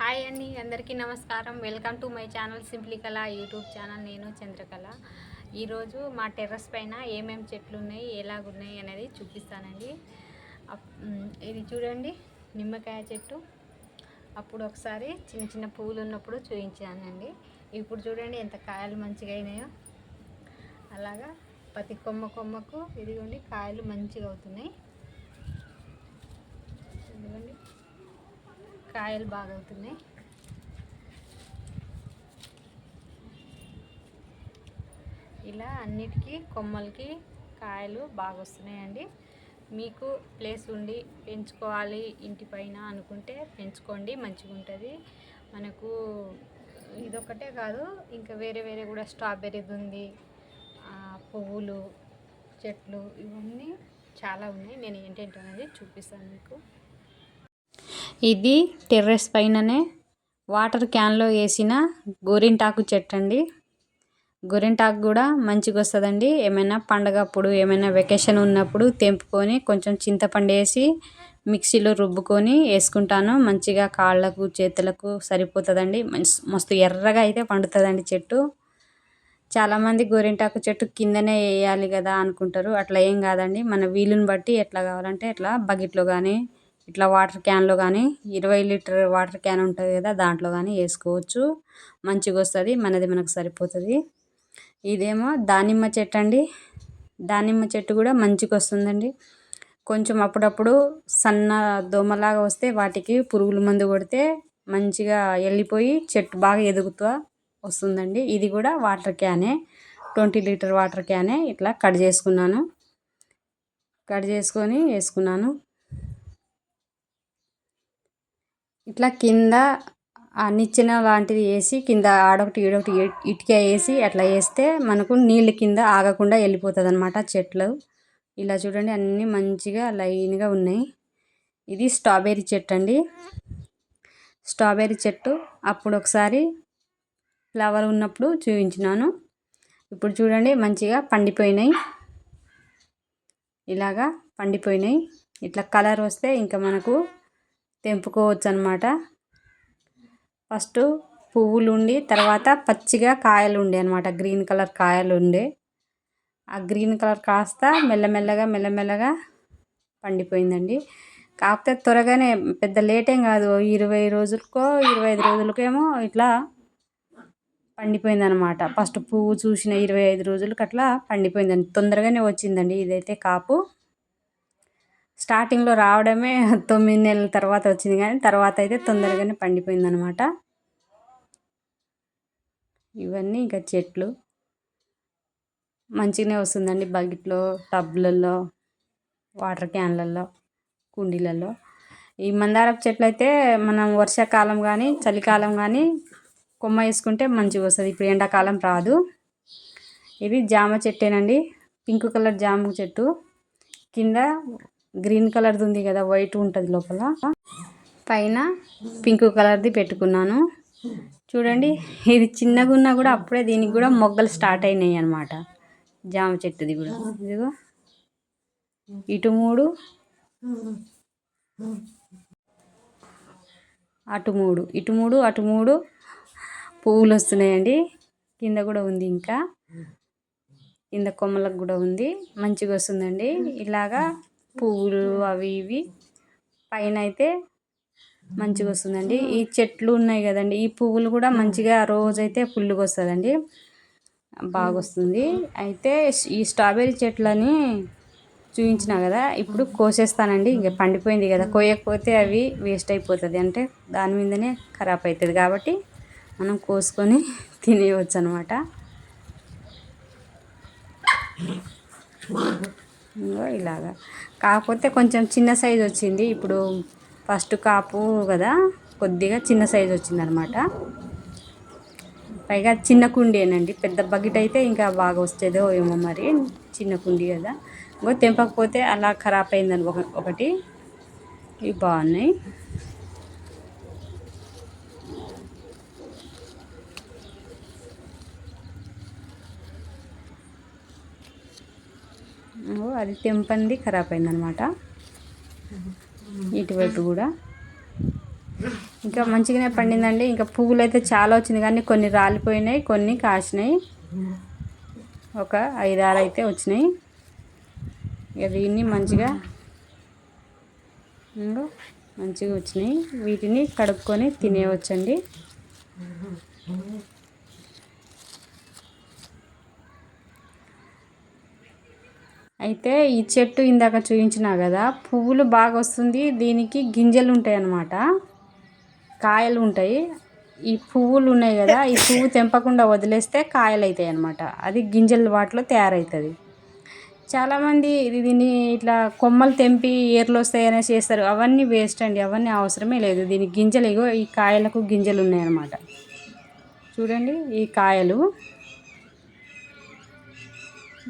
Hi అండి అందరికీ నమస్కారం. Welcome to my channel simply Kala YouTube channel. నేను చంద్రకళ. ఈరోజు మా టెర్రస్ పైన ఏమేమి చెట్లు ఉన్నాయి ఎలాగున్నాయి అనేది చూపిస్తానండి. అప్- ఇది చూడండి నిమ్మకాయ చెట్టు. అప్పుడు ఒకసారి చిన్న చిన్న పువ్వులు ఉన్నప్పుడు చూపించానండి ఇప్పుడు చూడండి ఎంత కాయలు మంచిగా అయినాయో. అలాగా ప్రతి కొమ్మ కొమ్మకు ఇదిగోండి కాయలు మంచిగా అవుతున్నాయి ఇదిగోండి కాయలు బాగా అవుతున్నాయి ఇలా అన్నిటికీ కొమ్మలకి కాయలు బాగా వస్తున్నాయండి మీకు ప్లేస్ ఉండి పెంచుకోవాలి ఇంటి పైన అనుకుంటే పెంచుకోండి మంచిగా ఉంటుంది మనకు ఇదొకటే కాదు ఇంకా వేరే వేరే కూడా స్ట్రాబెర్రీది ఉంది పువ్వులు చెట్లు ఇవన్నీ చాలా ఉన్నాయి. నేను ఏంటంటే అనేది చూపిస్తాను మీకు. ఇది టెర్రస్ పైననే వాటర్ క్యాన్లో వేసిన గోరింటాకు చెట్టు అండి గోరింటాకు కూడా మంచిగా వస్తుందండి. ఏమైనా పండగ అప్పుడు ఏమైనా వెకేషన్ ఉన్నప్పుడు తెంపుకొని కొంచెం చింతపండు వేసి మిక్సీలో రుబ్బుకొని వేసుకుంటాను. మంచిగా కాళ్ళకు చేతులకు సరిపోతుందండి. మస్తు ఎర్రగా అయితే పండుతుందండి చెట్టు. చాలామంది గోరింటాకు చెట్టు కిందనే వేయాలి కదా అనుకుంటారు. అట్లా ఏం కాదండి. మన వీలుని బట్టి ఎట్లా కావాలంటే ఎట్లా బకెట్లో కానీ ఇట్లా వాటర్ క్యాన్లో కానీ ఇరవై లీటర్ వాటర్ క్యాన్ ఉంటుంది కదా దాంట్లో కానీ వేసుకోవచ్చు. మంచిగా వస్తుంది. మనది మనకు సరిపోతుంది. ఇదేమో దానిమ్మ చెట్టు అండి. దానిమ్మ చెట్టు కూడా మంచిగా వస్తుందండి. కొంచెం అప్పుడప్పుడు సన్న దోమలాగా వస్తే వాటికి పురుగుల మందు కొడితే మంచిగా వెళ్ళిపోయి చెట్టు బాగా ఎదుగుతూ వస్తుందండి. ఇది కూడా వాటర్ క్యానే. ట్వంటీ లీటర్ వాటర్ క్యానే ఇట్లా కట్ చేసుకున్నాను. కట్ చేసుకొని వేసుకున్నాను. ఇట్లా కింద ఆ నిచ్చెన లాంటిది వేసి కింద ఆడొకటి ఈడొకటి ఇటుక వేసి అట్లా వేస్తే మనకు నీళ్ళు కింద ఆగకుండా వెళ్ళిపోతుంది అనమాట చెట్లు. ఇలా చూడండి అన్నీ మంచిగా లైన్గా ఉన్నాయి. ఇది స్ట్రాబెర్రీ చెట్టు అండి. స్ట్రాబెర్రీ చెట్టు అప్పుడు ఒకసారి ఫ్లవర్ ఉన్నప్పుడు చూపించినాను. ఇప్పుడు చూడండి మంచిగా పండిపోయినాయి. ఇలాగా పండిపోయినాయి. ఇట్లా కలర్ వస్తే ఇంకా మనకు తెంపుకోవచ్చు అనమాట ఫస్ట్ పువ్వులు ఉండి తర్వాత పచ్చిగా కాయలు ఉండే అనమాట గ్రీన్ కలర్ కాయలు ఉండే ఆ గ్రీన్ కలర్ కాస్త మెల్లమెల్లగా మెల్లమెల్లగా పండిపోయిందండి. కాకపోతే త్వరగానే పెద్ద లేట్ ఏం కాదు ఇరవై రోజులకో ఇరవై ఐదు రోజులకేమో ఇట్లా పండిపోయిందనమాట ఫస్ట్ పువ్వు చూసిన ఇరవై ఐదు రోజులకి అట్లా పండిపోయిందండి. తొందరగానే వచ్చిందండి ఇదైతే కాపు. స్టార్టింగ్లో రావడమే తొమ్మిది నెలల తర్వాత వచ్చింది కానీ తర్వాత అయితే తొందరగానే పండిపోయింది అనమాట ఇవన్నీ ఇంకా చెట్లు. మంచిగానే వస్తుందండి బకెట్లో టబ్లలో వాటర్ క్యాన్లలో కుండీలలో. ఈ మందారపు చెట్లు అయితే మనం వర్షాకాలం కానీ చలికాలం కానీ కొమ్మ వేసుకుంటే మంచిగా వస్తుంది. ఇప్పుడు ఎండాకాలం రాదు. ఇది జామ చెట్టేనండి. పింక్ కలర్ జామ చెట్టు. కింద గ్రీన్ కలర్ది ఉంది కదా వైట్ ఉంటుంది లోపల. పైన పింక్ కలర్ది పెట్టుకున్నాను. చూడండి ఇది చిన్నగా ఉన్నా కూడా అప్పుడే దీనికి కూడా మొగ్గలు స్టార్ట్ అయినాయి అనమాట జామ చెట్టుది కూడా. ఇదిగో. ఇటు మూడు. అటు మూడు. ఇటు మూడు అటు మూడు. పువ్వులు వస్తున్నాయండి. కింద కూడా ఉంది ఇంకా. కింద కొమ్మలకు కూడా ఉంది. మంచిగా వస్తుందండి. ఇలాగా పువ్వులు అవి ఇవి పైన అయితే మంచిగా వస్తుందండి ఈ చెట్లు ఉన్నాయి కదండి ఈ పువ్వులు కూడా మంచిగా రోజైతే ఫుల్గా వస్తుందండి బాగా వస్తుంది అయితే ఈ స్ట్రాబెర్రీ చెట్లని చూపించిన కదా ఇప్పుడు కోసేస్తానండి. ఇంకా పండిపోయింది కదా కోయకపోతే అవి వేస్ట్ అయిపోతుంది. అంటే దాని మీదనే ఖరాబ్ అవుతుంది కాబట్టి మనం కోసుకొని తినేయవచ్చు అనమాట ఇలాగా. కాకపోతే కొంచెం చిన్న సైజ్ వచ్చింది. ఇప్పుడు ఫస్ట్ కాపు కదా కొద్దిగా చిన్న సైజ్ వచ్చింది అనమాట పైగా చిన్న కుండేనండి పెద్ద బకెట్ అయితే ఇంకా బాగా వస్తుందో ఏమో మరి. చిన్న కుండీ కదా. ఇంకో తెంపకపోతే అలా ఖరాబ్ అయిందని ఒక ఒకటి. ఇవి బాగున్నాయి ఇంకో అది తెంపంది ఖరాబ్ అయిందనమాట. ఇటువైపు కూడా. ఇంకా మంచిగానే పండిందండి. ఇంకా పువ్వులు అయితే చాలా వచ్చింది కానీ కొన్ని రాలిపోయినాయి కొన్ని కాసినాయి. ఒక ఐదారు అయితే వచ్చినాయి. ఇక దీన్ని మంచిగా ఇంకో మంచిగా వచ్చినాయి. వీటిని కడుక్కొని తినేయవచ్చండి అయితే ఈ చెట్టు ఇందాక చూపించినా కదా పువ్వులు బాగా వస్తుంది. దీనికి గింజలు ఉంటాయి అన్నమాట కాయలు ఉంటాయి. ఈ పువ్వులు ఉన్నాయి కదా ఈ పువ్వు తెంపకుండా వదిలేస్తే కాయలు అవుతాయి అన్నమాట అది గింజల వాటిలో తయారవుతుంది చాలామంది ఇది దీన్ని ఇట్లా కొమ్మలు తెంపి ఏర్లు వస్తాయనే చేస్తారు. అవన్నీ వేస్ట్ అండి. అవన్నీ అవసరమే లేదు. దీని గింజలు ఇగో ఈ కాయలకు గింజలు ఉన్నాయన్నమాట. చూడండి ఈ కాయలు.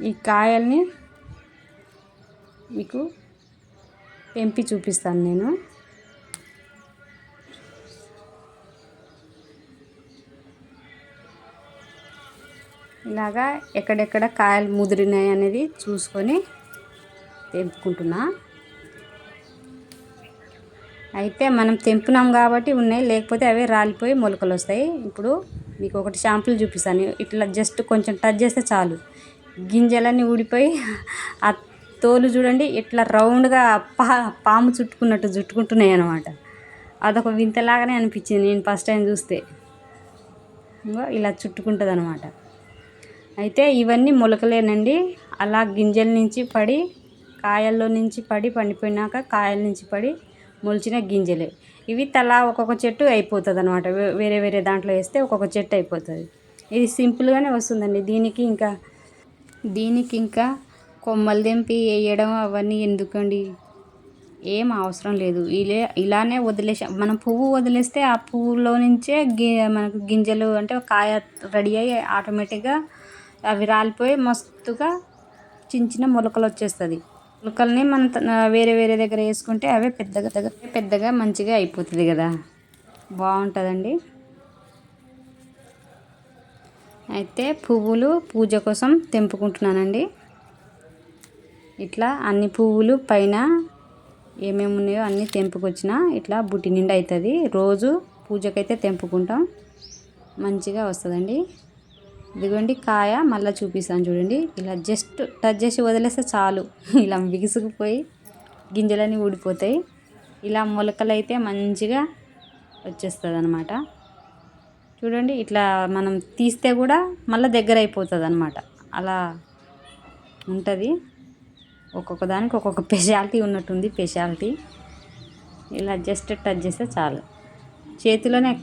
ఈ కాయల్ని మీకు తెంపి చూపిస్తాను నేను. ఇలాగా ఎక్కడెక్కడ కాయలు ముదిరినాయి అనేది చూసుకొని తెంపుకుంటున్నా. అయితే మనం తెంపునాం కాబట్టి ఉన్నాయి లేకపోతే అవే రాలిపోయి మొలకలు వస్తాయి. ఇప్పుడు మీకు ఒకటి షాంపులు చూపిస్తాను. ఇట్లా జస్ట్ కొంచెం టచ్ చేస్తే చాలు. గింజలన్నీ ఊడిపోయి తోలు చూడండి ఇట్లా రౌండ్గా పా పాము చుట్టుకున్నట్టు చుట్టుకుంటున్నాయి అనమాట అదొక వింతలాగానే అనిపించింది నేను ఫస్ట్ టైం చూస్తే. ఇలా చుట్టుకుంటుంది అనమాట అయితే ఇవన్నీ మొలకలేనండి. అలా గింజల నుంచి పడి కాయల్లో నుంచి పడి పండిపోయినాక కాయల నుంచి పడి మొలిచిన గింజలే. ఇవి తలా ఒక్కొక్క చెట్టు అయిపోతుంది అనమాట వేరే వేరే దాంట్లో వేస్తే ఒక్కొక్క చెట్టు అయిపోతుంది. ఇది సింపుల్గానే వస్తుందండి. దీనికి ఇంకా దీనికి ఇంకా కొమ్మలు తెంపి వేయడం అవన్నీ ఎందుకండి? ఏం అవసరం లేదు. ఇలా ఇలానే వదిలేసా మనం పువ్వు వదిలేస్తే ఆ పువ్వులో నుంచే గి మనకు గింజలు అంటే కాయ రెడీ అయ్యి ఆటోమేటిక్గా అవి రాలిపోయి మస్తుగా చిన్న చిన్న మొలకలు వచ్చేస్తుంది. మొలకల్ని మనం వేరే వేరే దగ్గర వేసుకుంటే అవే పెద్దగా పెద్దగా మంచిగా అయిపోతుంది కదా. బాగుంటుందండి. అయితే పువ్వులు పూజ కోసం తెంపుకుంటున్నానండి. ఇట్లా అన్ని పువ్వులు పైన ఏమేమి ఉన్నాయో అన్నీ తెంపుకొచ్చిన. ఇట్లా బుట్టి నిండా అవుతుంది రోజు పూజకైతే తెంపుకుంటాం. మంచిగా వస్తుందండి. ఇదిగోండి కాయ మళ్ళీ చూపిస్తాను చూడండి. ఇలా జస్ట్ టచ్ చేసి వదిలేస్తే చాలు. ఇలా విగుసుకుపోయి గింజలన్నీ ఊడిపోతాయి. ఇలా మొలకలు అయితే మంచిగా వచ్చేస్తుంది అనమాట చూడండి ఇట్లా మనం తీస్తే కూడా మళ్ళీ దగ్గర అయిపోతుంది అనమాట అలా ఉంటుంది. ఒక్కొక్క దానికి ఒక్కొక్క స్పెషాలిటీ ఉన్నట్టుంది స్పెషాలిటీ. ఇలా జస్ట్ టచ్ చేస్తే చాలు. చేతిలోనే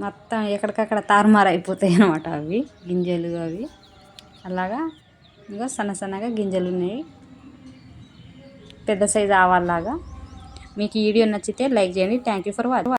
మొత్తం ఎక్కడికక్కడ తారుమారు అయిపోతాయి అనమాట అవి గింజలు అవి. అలాగా ఇంకా సన్న సన్నగా గింజలు ఉన్నాయి. పెద్ద సైజు ఆవాల్లాగా. మీకు ఈ వీడియో నచ్చితే లైక్ చేయండి. Thank you for watching